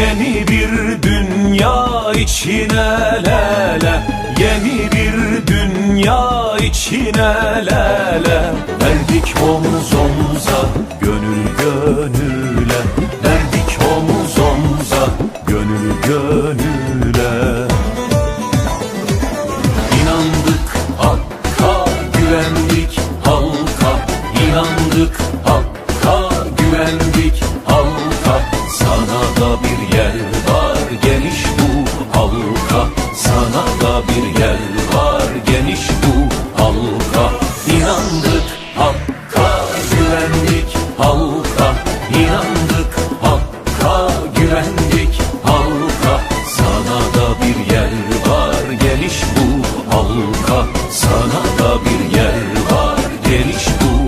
Yeni bir dünya içine lele Yeni bir dünya içine lele Verdik omuz omuza gönül gönül. Halka Sana da bir yer var. Geniş bu halka Sana da bir yer var. Geniş bu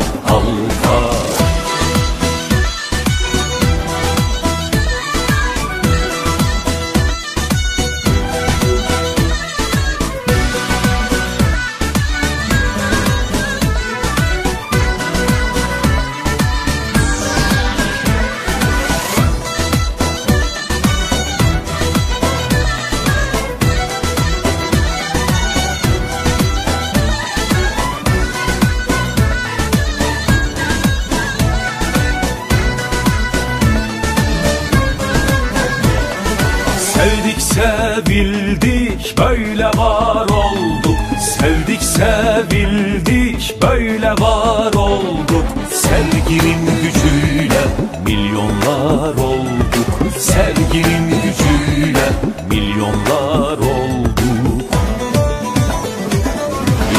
Sevdik sevildik böyle var olduk. Sevdik sevildik böyle var olduk. Sevginin gücüyle milyonlar olduk. Sevginin gücüyle milyonlar olduk.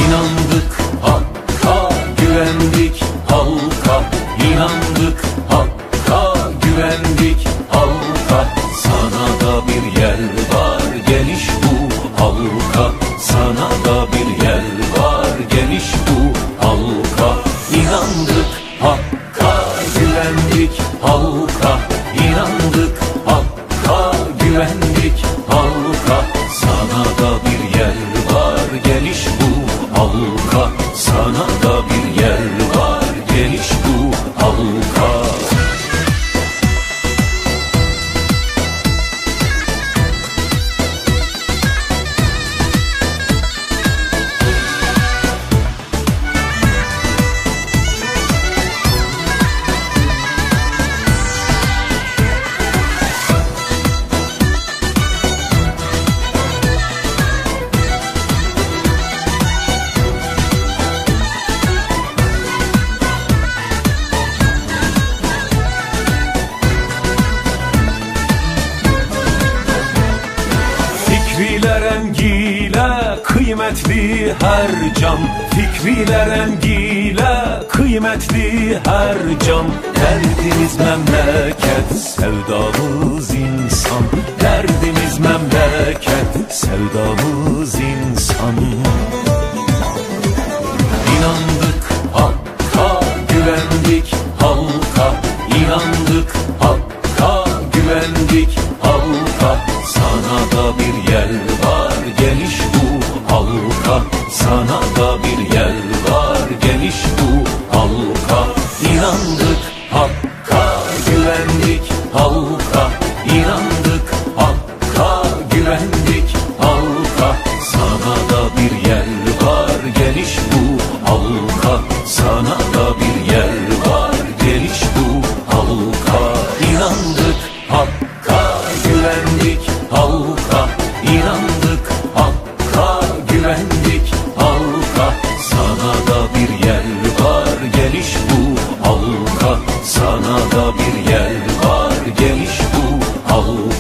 İnandık Hakk'a güvendik halka. İnandık Hakk'a güvendik halka. Sana kıymetli her can Fikriler rengiyle kıymetli her can Derdimiz memleket, sevdamız insan. Derdimiz memleket, sevdamız insan Sana da bir yer var geniş bu halka. İnandık hakka güvendik halka. İnandık hakka güvendik halka. Sana da bir yer var geniş bu halka. Sana da bir yer var geniş bu halka. İnandık hakka güvendik halka. İnandık Adana'da bir yer var geniş bu Allah